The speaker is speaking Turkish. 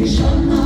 Nişanlar